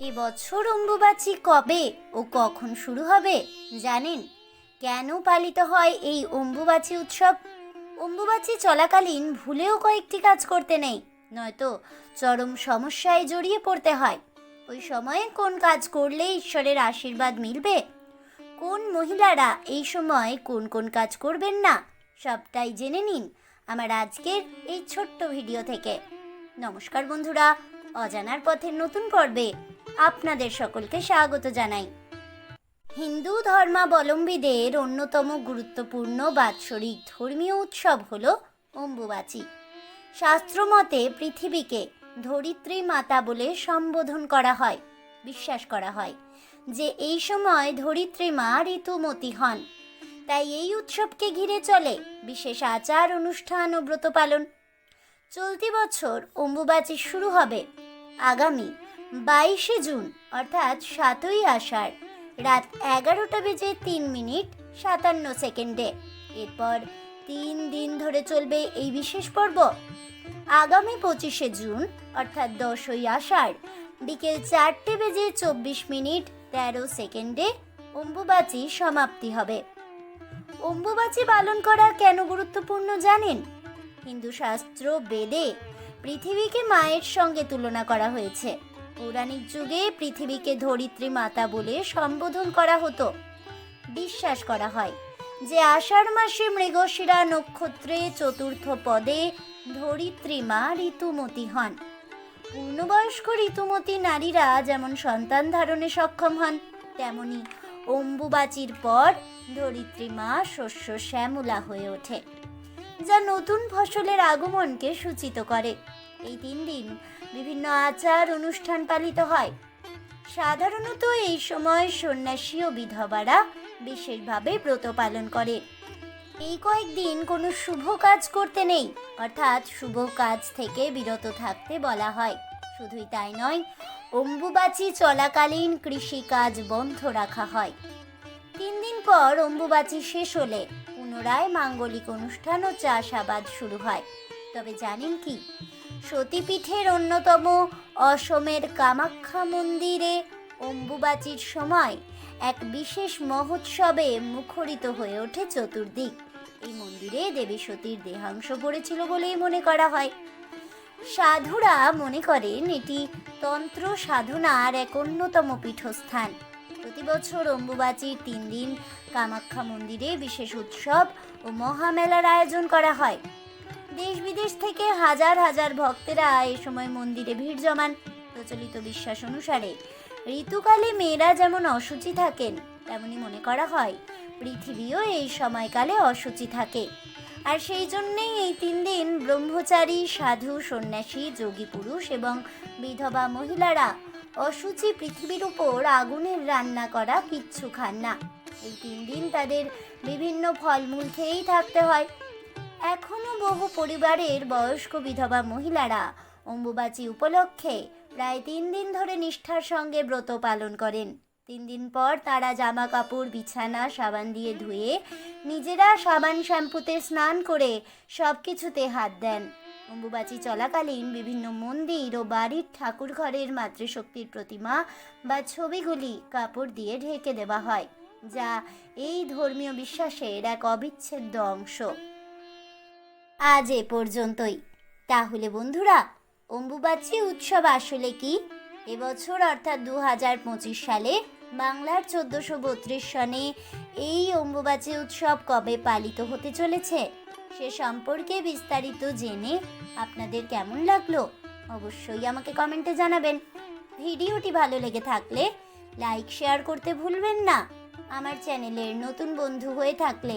এবছর অম্বুবাচী কবে ও কখন শুরু হবে জানেন? কেন পালিত হয় এই অম্বুবাচী উৎসব? অম্বুবাচী চলাকালীন ভুলেও কয়েকটি কাজ করতে নেই, নয়তো চরম সমস্যায় জড়িয়ে পড়তে হয়। ওই সময়ে কোন কাজ করলে ঈশ্বরের আশীর্বাদ মিলবে? কোন মহিলারা এই সময় কোন কোন কাজ করবেন না? সবটাই জেনে নিন আমার আজকের এই ছোট্ট ভিডিও থেকে। নমস্কার বন্ধুরা, অজানার পথের নতুন পর্বে আপনাদের সকলকে স্বাগত জানাই। হিন্দু ধর্মাবলম্বীদের অন্যতম গুরুত্বপূর্ণ বাৎসরিক ধর্মীয় উৎসব হল অম্বুবাচী। শাস্ত্রমতে পৃথিবীকে ধরিত্রী মাতা বলে সম্বোধন করা হয়, বিশ্বাস করা হয় যে এই সময় ধরিত্রী মা ঋতুমতী হন। তাই এই উৎসবকে ঘিরে চলে বিশেষ আচার, অনুষ্ঠান ও ব্রত পালন। চলতি বছর অম্বুবাচী শুরু হবে। আগামী বাইশে জুন, অর্থাৎ সাতই আষাঢ়, রাত এগারোটা বেজে তিন মিনিট সাতান্ন সেকেন্ডে। এরপর তিন দিন ধরে চলবে এই বিশেষ পর্ব। আগামী পঁচিশে জুন, অর্থাৎ দশই আষাঢ়, বিকেল চারটে বেজে চব্বিশ মিনিট তেরো সেকেন্ডে অম্বুবাচী সমাপ্তি হবে। অম্বুবাচী পালন করা কেন গুরুত্বপূর্ণ জানেন? হিন্দু শাস্ত্র বেদে পৃথিবীকে মায়ের সঙ্গে তুলনা করা হয়েছে। পৌরাণিক যুগে পৃথিবীকে ধরিত্রী মাতা বলে সম্বোধন করা হতো। বিশ্বাস করা হয় যে আষাঢ় মাসে মৃগশিরা নক্ষত্রে চতুর্থ পদে ধরিত্রী মা ঋতুমতী হন। পূর্ণবয়স্ক ঋতুমতী নারীরা যেমন সন্তান ধারণে সক্ষম হন, তেমনি অম্বুবাচির পর ধরিত্রী মা শস্য শ্যামলা হয়ে ওঠে, যা নতুন ফসলের আগমনকে সূচিত করে। এই তিন দিন বিভিন্ন আচার অনুষ্ঠান পালিত হয়। সাধারণত এই সময় সন্ন্যাসী ও বিধবারা বিশেষভাবে ব্রত পালন করে। এই কয়েকদিন কোনো শুভ কাজ করতে নেই, অর্থাৎ শুভ কাজ থেকে বিরত থাকতে বলা হয়। শুধুই তাই নয়, অম্বুবাচী চলাকালীন কৃষিকাজ বন্ধ রাখা হয়। তিন দিন পর অম্বুবাচী শেষ হলে পুনরায় মাঙ্গলিক অনুষ্ঠান ও চাষাবাদ শুরু হয়। তবে জানেন কি? সতীপীঠের অন্যতম অসমের কামাখ্যা মন্দিরে অম্বুবাচীর সময় এক বিশেষ মহোৎসবে মুখরিত হয়ে ওঠে চতুর্দিক। এই মন্দিরে দেবী সতীর দেহাংশ পড়েছিল বলেই মনে করা হয়। সাধুরা মনে করেন এটি তন্ত্র সাধনার এক অন্যতম পীঠস্থান। প্রতি বছর অম্বুবাচীর তিন দিন কামাখ্যা মন্দিরে বিশেষ উৎসব ও মহামেলার আয়োজন করা হয়। দেশ বিদেশ থেকে হাজার হাজার ভক্তেরা এ সময় মন্দিরে ভিড় জমান প্রচলিত বিশ্বাস অনুসারে। ঋতুকালে মেয়েরা যেমন অসুচি থাকেন, তেমনি মনে করা হয় পৃথিবীও এই সময়কালে অসুচি থাকে। আর সেই জন্যেই এই তিন দিন ব্রহ্মচারী, সাধু, সন্ন্যাসী, যোগী পুরুষ এবং বিধবা মহিলারা অসুচি পৃথিবীর উপর আগুনের রান্না করা কিচ্ছু খান না। এই তিন দিন তাদের বিভিন্ন ফলমূল খেয়েই থাকতে হয়। এখনও বহু পরিবারের বয়স্ক বিধবা মহিলারা অম্বুবাচী উপলক্ষে প্রায় তিন দিন ধরে নিষ্ঠার সঙ্গে ব্রত পালন করেন। তিন দিন পর তারা জামা কাপড়, বিছানা, সাবান দিয়ে ধুয়ে নিজেরা সাবান শ্যাম্পুতে স্নান করে সব কিছুতে হাত দেন। অম্বুবাচী চলাকালীন বিভিন্ন মন্দির ও বাড়ির ঠাকুর ঘরের মাতৃশক্তির প্রতিমা বা ছবিগুলি কাপড় দিয়ে ঢেকে দেওয়া হয়, যা এই ধর্মীয় বিশ্বাসের এক অবিচ্ছেদ্য অংশ। আজ এ পর্যন্তই। তাহলে বন্ধুরা, অম্বুবাচী উৎসব আসলে কি? এবছর অর্থাৎ দু হাজার পঁচিশ সালে বাংলার চোদ্দোশো বত্রিশ সনে এই অম্বুবাচী উৎসব কবে পালিত হতে চলেছে, সে সম্পর্কে বিস্তারিত জেনে আপনাদের কেমন লাগল অবশ্যই আমাকে কমেন্টে জানাবেন। ভিডিওটি ভালো লেগে থাকলে লাইক, শেয়ার করতে ভুলবেন না। আমার চ্যানেলের নতুন বন্ধু হয়ে থাকলে